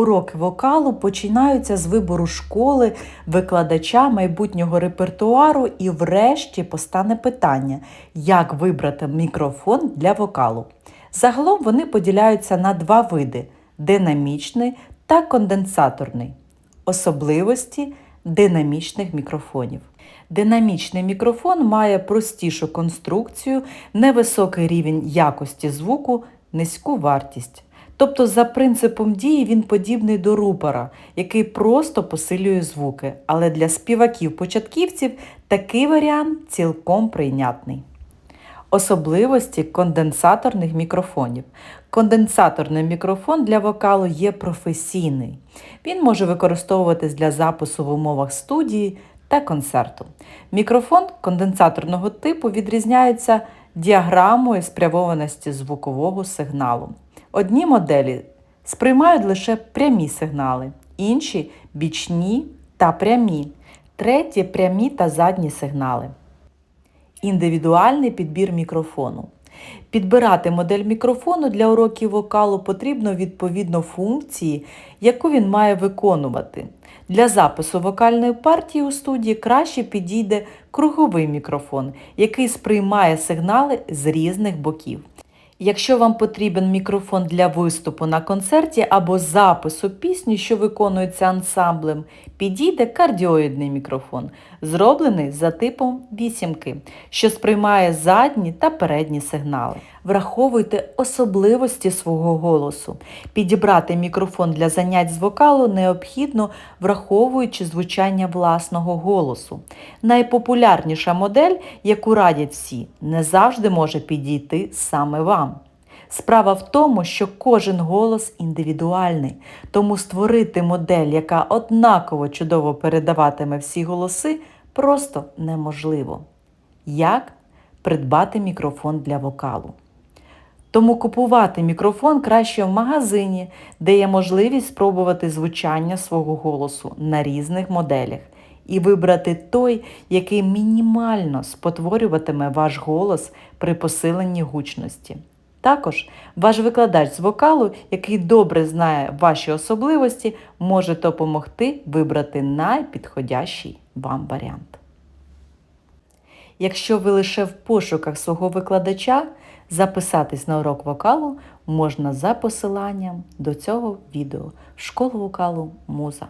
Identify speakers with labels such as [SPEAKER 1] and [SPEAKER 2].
[SPEAKER 1] Уроки вокалу починаються з вибору школи, викладача майбутнього репертуару і врешті постане питання, як вибрати мікрофон для вокалу. Загалом вони поділяються на два види динамічний та конденсаторний. Особливості динамічних мікрофонів. Динамічний мікрофон має простішу конструкцію, невисокий рівень якості звуку, низьку вартість. Тобто, за принципом дії він подібний до рупора, який просто посилює звуки. Але для співаків-початківців такий варіант цілком прийнятний. Особливості конденсаторних мікрофонів. Конденсаторний мікрофон для вокалу є професійний. Він може використовуватись для запису в умовах студії та концерту. Мікрофон конденсаторного типу відрізняється діаграмою спрямованості звукового сигналу. Одні моделі сприймають лише прямі сигнали, інші бічні та прямі, треті прямі та задні сигнали. Індивідуальний підбір мікрофону. Підбирати модель мікрофону для уроків вокалу потрібно відповідно функції, яку він має виконувати. Для запису вокальної партії у студії краще підійде круговий мікрофон, який сприймає сигнали з різних боків. Якщо вам потрібен мікрофон для виступу на концерті або запису пісні, що виконується ансамблем, підійде кардіоїдний мікрофон, зроблений за типом вісімки, що сприймає задні та передні сигнали. Враховуйте особливості свого голосу. Підібрати мікрофон для занять з вокалу необхідно, враховуючи звучання власного голосу. Найпопулярніша модель, яку радять всі, не завжди може підійти саме вам. Справа в тому, що кожен голос індивідуальний, тому створити модель, яка однаково чудово передаватиме всі голоси, просто неможливо. Як придбати мікрофон для вокалу? Тому купувати мікрофон краще в магазині, де є можливість спробувати звучання свого голосу на різних моделях і вибрати той, який мінімально спотворюватиме ваш голос при посиленні гучності. Також ваш викладач з вокалу, який добре знає ваші особливості, може допомогти вибрати найпідходящий вам варіант. Якщо ви лише в пошуках свого викладача, записатись на урок вокалу можна за посиланням до цього відео в школу вокалу Муза.